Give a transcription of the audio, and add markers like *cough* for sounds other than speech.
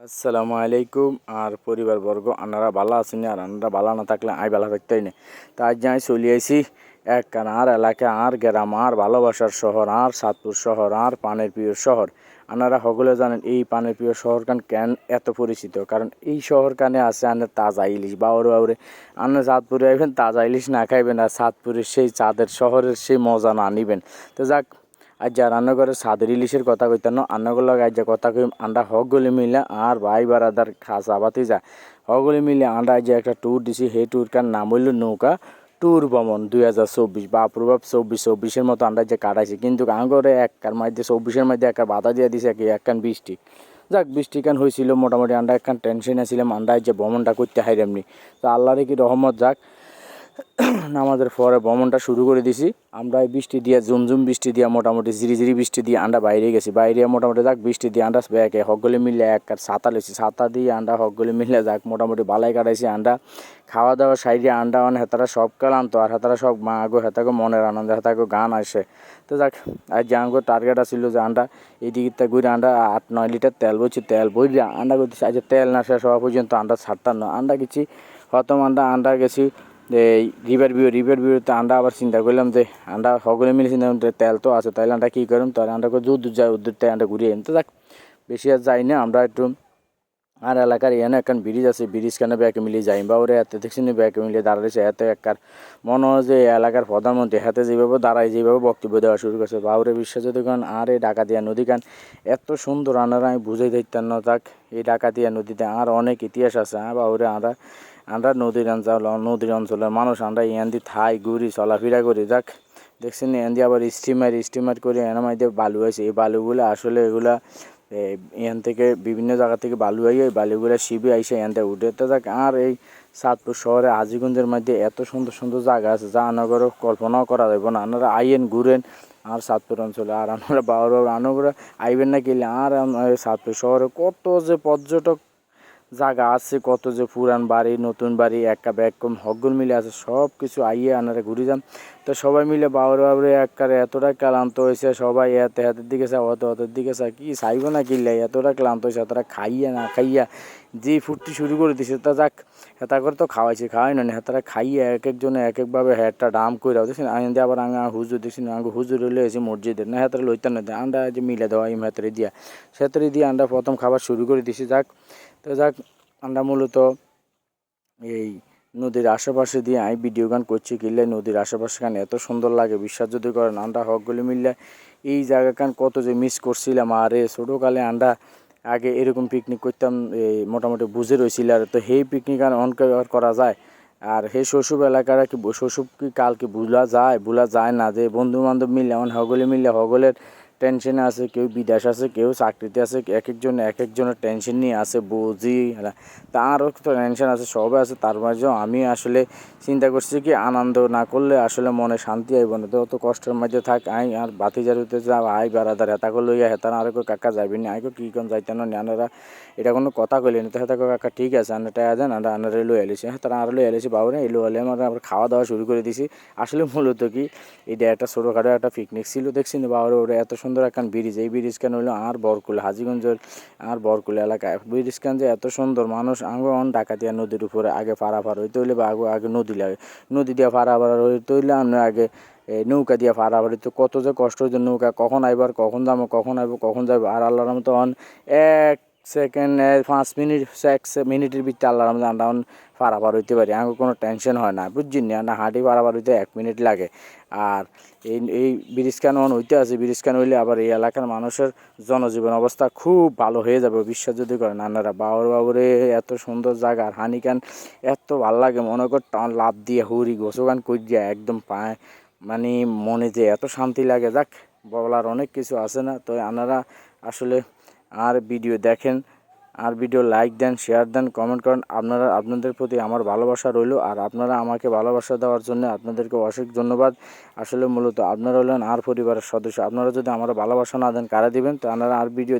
আসসালামু আলাইকুম। আর পরিবারবর্গ, আপনারা ভালো আছেন? আর আমরা ভালো না থাকলে আই ভালো থাকতেই না। তো আজ যাই চলে আইসি এক কান আর এলাকা, আর গ্রাম, আর ভালোবাসার শহর, আর সাতপুর শহর, আর পানের প্রিয় শহর। আপনারা সকলে জানেন, এই পানের প্রিয় শহর কান এত পরিচিত? কারণ এই শহর কানে আছে আনের তাজা ইলিশ বাউরে বাউরে আনে চাঁদপুরে আইবেন, তাজা ইলিশ না খাইবেন, আর সাতপুরের সেই চাঁদের শহরের সেই মজা না নিবেন। তো যাক আজ যা রান্না করে সাদের ইলিশের কথা কইতানো আন্নাগুলো আজ যা কথা কই আন্ডা হকগুলি মিলে আর ভাই বারাদার খাসা বাতি যা হকগুলি মিলে আন্ডা আজ একটা ট্যুর দিছি, সেই ট্যুরকার নাম হইল নৌকা ট্যুর ভ্রমণ দুই হাজার চব্বিশ বা প্রভাব চব্বিশ, চব্বিশের মতো আন্ডা যে কাটাইছে। কিন্তু আঙ্গরে এককার মধ্যে, চব্বিশের মধ্যে একটা বাধা দিয়ে দিছে এক একখান বৃষ্টি। যাক বৃষ্টি কান হয়েছিল মোটামুটি আন্ডা একখান টেনশন ছিলাম আন্ডা যে ভ্রমণটা করতে এমনি তো আল্লাহরে কি রহমত যাক *clears throat* নামাজের পরে ভ্রমণটা শুরু করে দিছি। আমরা বৃষ্টি দিয়ে, ঝুমঝুম বৃষ্টি দিয়ে, মোটামুটি ঝিরি ঝিরি বৃষ্টি দিয়ে আন্ডা বাইরে গেছি। বাইরে মোটামুটি যাক, বৃষ্টি দিয়ে আন্ডা ব্যাগে হকগুলি মিলে এক আর ছাতা লেছি। ছাতা দিয়ে আন্ডা হকগুলি মিলে যাক, মোটামুটি বালাই কাটাইছি আন্ডা। খাওয়া দাওয়া সাইডে আন্ডা অন হেতারা সব কালাম তো আর হেতারা সব মা গো হেতাকে মনের আনন্দ হেতাকে গান আসে তো যাক, আজ যে আঙ্গো টার্গেট আছিল যে আন্ডা, এই দিকে ঘুরে আন্ডা আট, নয় লিটার তেল বলছি তেল বই আন্ডা করতেছি আজ তেল না শেষ হওয়া পর্যন্ত আন্ডা ছাড়তাম না। আন্ডা গেছি, হতম আন্ডা আন্ডা গেছি এই রিভার ভিউ রিভার ভিউতে আন্ডা আবার চিন্তা করলাম যে আন্ডা সকলে মিলে চিন্তা করলাম তেল তো আছে তাহলে আন্ডা কী করুন তাহলে আন্ডা করে দূর দূর যায় দূর তাই আন্ডা ঘুরিয়ে তো যাক, বেশি আর যাই না, আমরা একটু আর এলাকার এনে একখান ব্রিজ আছে, ব্রিজ কেন ব্যাকে মিলিয়ে যাই বা ওরে এতে দেখছি ব্যাকে মিলিয়ে দাঁড়াইছে এতে একবার মনে হয় যে এলাকার প্রধানমন্ত্রী হাতে যেভাবে দাঁড়ায়, যেভাবে বক্তব্য দেওয়া শুরু করছে। বাউরে বিশ্বাস দোকান আর এই ডাকাতিয়া নদী কান এত সুন্দর আনারা আমি বুঝাই দিতাম না যাক এই ডাকাতিয়া নদীতে আর অনেক ইতিহাস আছে হ্যাঁ বাউরে আমরা আমরা নদীর অঞ্চল, নদীর অঞ্চলের মানুষ আমরা ইয়ান্দি থাই ঘুরি চলাফেরা করি যাক দেখছেন ইয়ান্দি আবার স্টিমার স্টিমার করে এনার মধ্যে বালু আছে। এই বালুগুলো আসলে এগুলা এখান থেকে বিভিন্ন জায়গা থেকে বালু আই ওই বালুগুলো শিবে আইসে এখান থেকে উঠে তো যাক আর এই সাতপুর শহরে আজিগঞ্জের মধ্যে এত সুন্দর সুন্দর জায়গা আছে যা আনাগর কল্পনাও করা যাবে না। আপনারা আইয়েন, ঘুরেন আর সাতপুর অঞ্চলে। আর আমরা বাবার বাবা আনগরে আইবেন না গেলে। আর সাতপুর শহরে কত যে পর্যটক জায়গা আছে, কত যে পুরান বাড়ি, নতুন বাড়ি, একা ব্যাগকম হকগুল মিলে আছে সব কিছু আইয়ে আনারে ঘুরে যান। তো সবাই মিলে বাবরে বাবরে একবারে এতটা ক্লান্ত হয়েছে, সবাই এতে হাতের দিকে চা অত হাতের দিকে চা কি চাইব না কিনলে এতটা ক্লান্ত হয়েছে তারা খাইয়া না খাইয়া, যে ফুর্তি শুরু করে দিছে, তা যাক, হেতা করে তো খাওয়াইছে, খাওয়াই না, হেতারা খাইয়ে এক একজনে এক একভাবে হেডটা ডাম করে দেখছেন আমি আবার আঙা হুজুর দেখছেন আঙ্গু হুজুর হলে এসে মসজিদের, না হেতারা লইতেন না আন্ডা যে মিলে দেওয়া, ইম হেতারে দিয়া, সেতারে দিয়ে আন্ডা প্রথম খাবার শুরু করে দিছি, যাক, তো যাক আমরা মূলত এই নদীর আশেপাশে দিয়ে আমি ভিডিও গান করছি কিনলে নদীর আশেপাশে গান এত সুন্দর লাগে, বিশ্বাস যদি করেন, আমরা হকগুলি মিললে এই জায়গা কান কত যে মিস করছিলাম। আর ছোটোকালে আমরা আগে এরকম পিকনিক করতাম এই মোটামুটি বুঝে রয়েছিল আর তো সেই পিকনিক আর অন করা যায়। আর সেই শৈশব এলাকারা কি, শৈশব কি কালকে ভুলা যায় ভুলা যায় না। যে বন্ধু বান্ধব মিললে এমন হগলে মিললে হগলের টেনশনে আছে, কেউ বিদেশ আছে, কেউ চাকরিতে আছে, এক একজন এক একজনের টেনশন নিয়ে আছে, বুঝি তারও তো টেনশন আছে, সবাই আছে, তার মাঝেও আমি আসলে চিন্তা করছি কি, আনন্দ না করলে আসলে মনে শান্তি আইব না। তো অত কষ্টের মাঝে থাক, আই আর বাতি জারুতে যা আই বেড়াদার হেতাকে লইয়া হেতার আর কাকা যাবি না আইকো কি কোন যাইতেন আনারা এটা কোনো কথা কইলে না। তো হেতাকে কাকা ঠিক আছে আনার টাকা দেন আমরা আনারে লই এলিছি হ্যাঁ তারা আর লই এলিছি বাবুরে এলো হলে আমরা আবার খাওয়া দাওয়া শুরু করে দিছি। আসলে মূলত কি এটা একটা ছোটোখাটো একটা পিকনিক ছিল, দেখছি না বাবুরে ওরা এত সুন্দর একখান ব্রিজ, এই ব্রিজখান হইল আর বরকুল, হাজিগঞ্জের আর বরকুল এলাকায় ব্রিজখান যে এত সুন্দর, মানুষ আগে অন ডাকাতিয়া নদীর উপরে আগে পারাপার হইতে হইলে বা আগে আগে নদী লাগে নদী দিয়ে পারাপার হইতে হইলে আমরা আগে নৌকা দিয়ে পারাপার তো কত যে কষ্ট হইতো নৌকা, কখন আইবার, কখন যাব, কখন আইবো, কখন যাব, আর আল্লাহর মতো অন এক সেকেন্ড পাঁচ মিনিট, এক মিনিটের ভিতরে আল্লাহর মতো আমরা পারাপার হইতে পারি। আমার কোনো টেনশন হয় না বুঝছি না? না হাঁটি পারাপার হইতে এক মিনিট লাগে। আর এই এই ব্রিজ কেন হইতে আছে? ব্রিজ কেন হইলে আবার এই এলাকার মানুষের জনজীবন অবস্থা খুব ভালো হয়ে যাবে বিশ্বাস যদি করেন। আপনারা বাবুর বাবুরে এত সুন্দর জায়গা আর হানিকান এত ভালো লাগে, মনে কর, টান লাভ দিয়ে হুড়ি গোসগান করিয়া একদম পায় মানে মনে যে এত শান্তি লাগে। যাক, বলার অনেক কিছু আছে না? তো আপনারা আসলে আর ভিডিও দেখেন, আর ভিডিও লাইক দেন শেয়ার দেন কমেন্ট করেন। আপনারা, আপনাদের প্রতি আমার ভালোবাসা রইল, আর আপনারা আমাকে ভালোবাসা দেওয়ার জন্য আপনাদেরকে অশেষ ধন্যবাদ। আসলে মূলত আপনারা হলেন আর পরিবারের সদস্য। আপনারা যদি আমার ভালোবাসা না দেন, কারা দিবেন? তো আপনারা আর ভিডিও